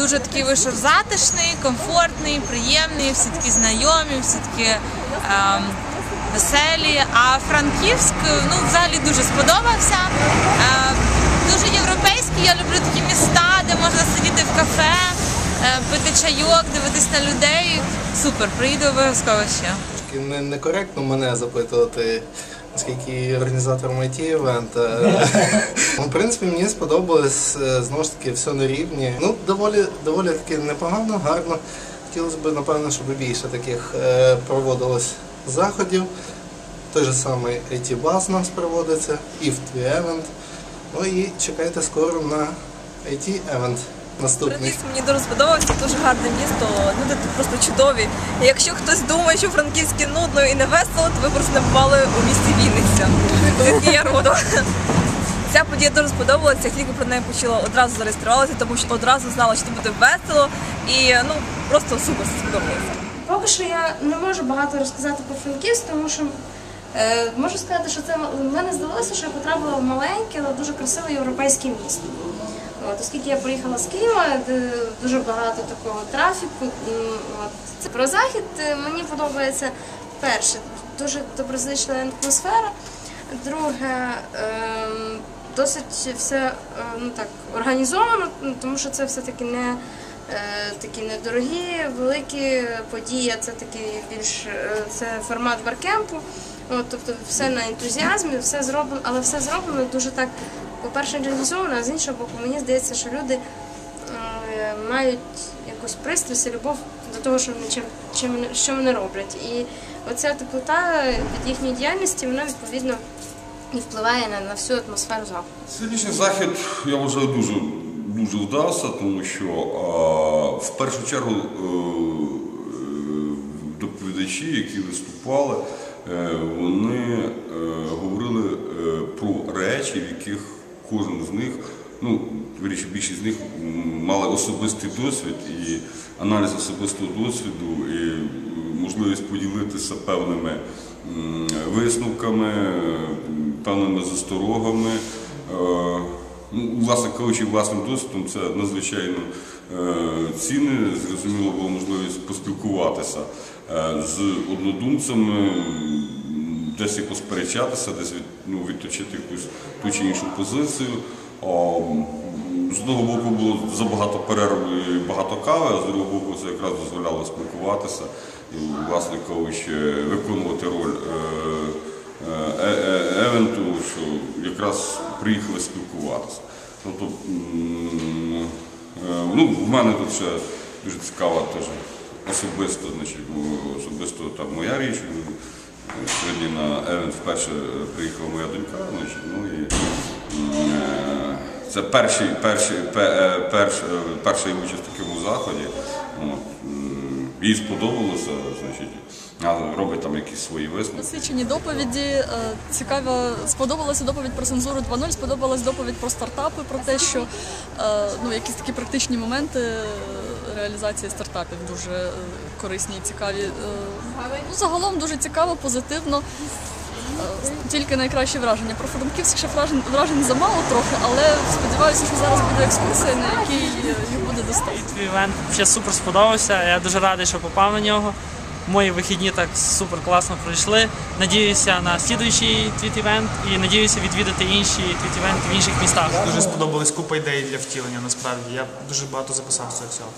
дуже такий вийшов затишний, комфортний, приємний, всі такі знайомі, всі такі ем, веселі. А Франківськ ну, взагалі дуже сподобався. Е, дуже європейський. Я люблю такі міста, де можна сидіти в кафе, е, пити чайок, дивитись на людей. Супер, приїду обов'язково ще. Не- некоректно мене запитувати, оскільки я організатор it івента. Ну, в принципі, мені сподобалось е, знову ж таки все на рівні. Ну, доволі, доволі таки непогано, гарно. Хотілося б, напевно, щоб більше таких е, проводилось заходів. Той же самий IT Buzz у нас проводиться, IF Event. Ну і чекайте скоро на IT Event наступний. Франківськ мені дуже сподобався, дуже гарне місто. Люди тут просто чудові. І якщо хтось думає, що Франківське нудно і не весело, то ви просто не бували у місті Вінниця, звідки я родом. Ця подія дуже сподобалася, як тільки про неї почула, одразу зареєструвалася, тому що одразу знала, що це буде весело і ну просто супер сподобалося. Поки що я не можу багато розказати про Франківськ, тому що е, можу сказати, що це мене здалося, що я потрапила в маленьке, але дуже красиве європейське місто. От, оскільки я приїхала з Києва, дуже багато такого трафіку. От. Це про захід е, мені подобається перше, дуже доброзична атмосфера. Друге, ем, досить все е, ну, так, організовано, тому що це все-таки не е, такі недорогі, великі події, це такий більш це формат баркемпу. От, тобто все на ентузіазмі, все зроблено, але все зроблено дуже так, по-перше, організовано, а з іншого боку, мені здається, що люди е, мають якусь пристрасть і любов до того, що вони чим, чим що вони роблять. І оця теплота від їхньої діяльності, вона відповідно і впливає на, на всю атмосферу заходу. Сьогоднішній захід, я вважаю, дуже, дуже вдався, тому що а, в першу чергу е, доповідачі, які виступали, е, вони говорили про речі, в яких кожен з них, ну, вірніше, більшість з них мали особистий досвід і аналіз особистого досвіду, і можливість поділитися певними висновками, певними засторогами. Е, Ну, власне кажучи, власним досвідом це надзвичайно е, цінне. Зрозуміло, була можливість поспілкуватися е, з однодумцями, десь і посперечатися, десь від, ну, відточити якусь ту чи іншу позицію. М, з одного боку було забагато перерв і багато кави, а з другого боку це якраз дозволяло спілкуватися і, власне кажучи, виконувати роль. е, е, е- евенту, що якраз приїхали спілкуватися. Тобто, ну, в мене тут ще дуже цікава теж особисто, значить, особисто там моя річ. Е, Сьогодні на Евент вперше приїхала моя донька, ну і е, це перший, перший, пе- е, перш, е, перша участь в такому заході. Їй сподобалося, значить, робить там якісь свої висновки. Насичені доповіді. е, Цікаво, сподобалася доповідь про цензуру 2.0, сподобалась доповідь про стартапи, про те, що е, ну, якісь такі практичні моменти е, реалізації стартапів дуже е, корисні і цікаві. Е, Ну, загалом дуже цікаво, позитивно. Е, Тільки найкращі враження. Про Франківськ ще вражень, вражень замало трохи, але сподіваюся, що зараз буде екскурсія, на якій їх буде достатньо. Твій івент ще супер сподобався. Я дуже радий, що попав на нього. Мої вихідні так супер класно пройшли. Надіюся на слідуючий твіт івент і надіюся відвідати інші твіт івенти в інших містах. Дуже сподобалась купа ідей для втілення насправді. Я дуже багато записав з цього всього.